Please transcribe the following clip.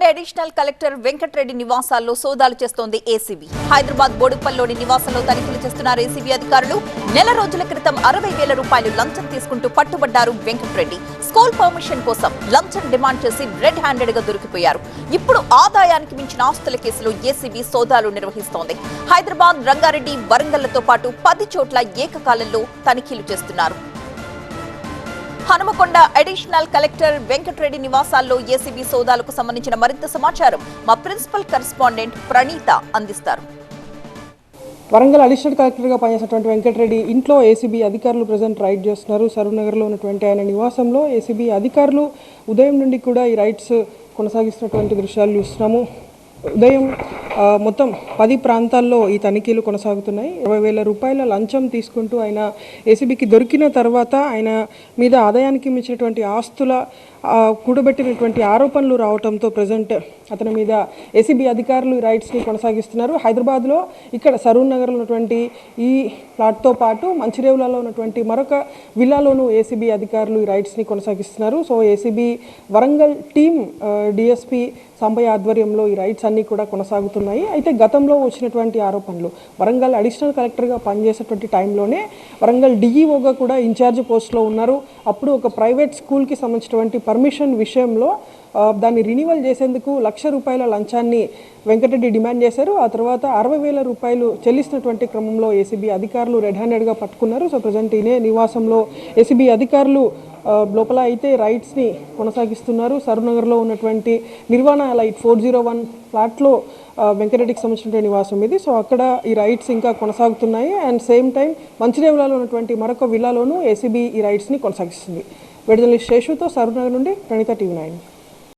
Hanumakonda additional collector Venkatareddy నివాసాల్లో సోదాలు చేస్తోంది ఏసీబీ. హైదరాబాద్ బోడుపల్లిలోని నివాసంలో తనిఖీలు చేస్తున్నారు ఏసీబీ అధికారులు. నెల రోజుల క్రితం అరవై వేల రూపాయలు లంచం తీసుకుంటూ పట్టుబడ్డారు వెంకటరెడ్డి. స్కూల్ పర్మిషన్ కోసం లంచం డిమాండ్ చేసి రెడ్ హ్యాండెడ్గా దొరికిపోయారు. ఇప్పుడు ఆదాయానికి మించిన ఆస్తుల కేసులో ఏసీబీ సోదాలు నిర్వహిస్తోంది. హైదరాబాద్ రంగారెడ్డి వరంగల్లతో పాటు పది చోట్ల ఏకకాలంలో తనిఖీలు చేస్తున్నారు. హనుమకొండ అడిషనల్ కలెక్టర్ వెంకటరెడ్డి నివాసాల్లో ఏసీబీ సోదాలకు సంబంధించిన మరింత సమాచారం మా ప్రిన్సిపల్ కరెస్పాండెంట్ ప్రణీత అందిస్తారు. వరంగల్ అడిషనల్ కలెక్టర్గా పనిచేసినటువంటి వెంకటరెడ్డి ఇంట్లో ఏసీబీ అధికారులు ప్రజెంట్ రైడ్ చేస్తున్నారు. సరూనగర్లో ఉన్నటువంటి ఆయన నివాసంలో ఏసీబీ అధికారులు ఉదయం నుండి కూడా ఈ రైడ్స్ కొనసాగిస్తున్నటువంటి దృశ్యాలు చూస్తున్నాము. ఉదయం మొత్తం పది ప్రాంతాల్లో ఈ తనిఖీలు కొనసాగుతున్నాయి. ఇరవై వేల రూపాయల లంచం తీసుకుంటూ ఆయన ఏసీబీకి దొరికిన తర్వాత ఆయన మీద ఆదాయానికి మించినటువంటి ఆస్తుల కూడబెట్టినటువంటి ఆరోపణలు రావడంతో ప్రజెంట్ అతని మీద ఏసీబీ అధికారులు ఈ రైడ్స్ని కొనసాగిస్తున్నారు. హైదరాబాద్లో ఇక్కడ సరూర్ నగర్లో ఉన్నటువంటి ఈ ప్లాట్తో పాటు మంచిరేవులలో ఉన్నటువంటి మరొక విల్లాలోనూ ఏసీబీ అధికారులు ఈ రైడ్స్ని కొనసాగిస్తున్నారు. So ACB Warangal team DSP Sambaiah ఆధ్వర్యంలో ఈ రైట్స్ అన్నీ కూడా కొనసాగుతున్నాయి. అయితే గతంలో వచ్చినటువంటి ఆరోపణలు వరంగల్ అడిషనల్ కలెక్టర్గా పనిచేసేటువంటి టైంలోనే వరంగల్ డిఈఓగా కూడా ఇన్ఛార్జ్ పోస్ట్లో ఉన్నారు. అప్పుడు ఒక ప్రైవేట్ స్కూల్కి సంబంధించినటువంటి పర్మిషన్ విషయంలో దాన్ని రినివల్ చేసేందుకు లక్ష రూపాయల లంచాన్ని వెంకటరెడ్డి డిమాండ్ చేశారు. ఆ తర్వాత అరవై వేల రూపాయలు చెల్లిస్తున్నటువంటి క్రమంలో ఏసీబీ అధికారులు రెడ్ హ్యాండెడ్గా పట్టుకున్నారు. సో ప్రజెంట్ ఈయనే నివాసంలో ఏసీబీ అధికారులు లోపల అయితే రైడ్స్ని కొనసాగిస్తున్నారు. సరునగర్లో ఉన్నటువంటి Nirvana light four zero one ఫ్లాట్లో ఆ, వెంకటరెడ్డికి సంబంధించిన నివాసం ఇది. సో అక్కడ ఈ రైడ్స్ ఇంకా కొనసాగుతున్నాయి. అండ్ సేమ్ టైం మంచిరేవులలో ఉన్నటువంటి మరొక విల్లాలోనూ ఏసీబీ ఈ రైడ్స్ని కొనసాగిస్తుంది. విడుదల శేషుతో సరునగర్ నుండి ప్రణిత టీవీ నైన్.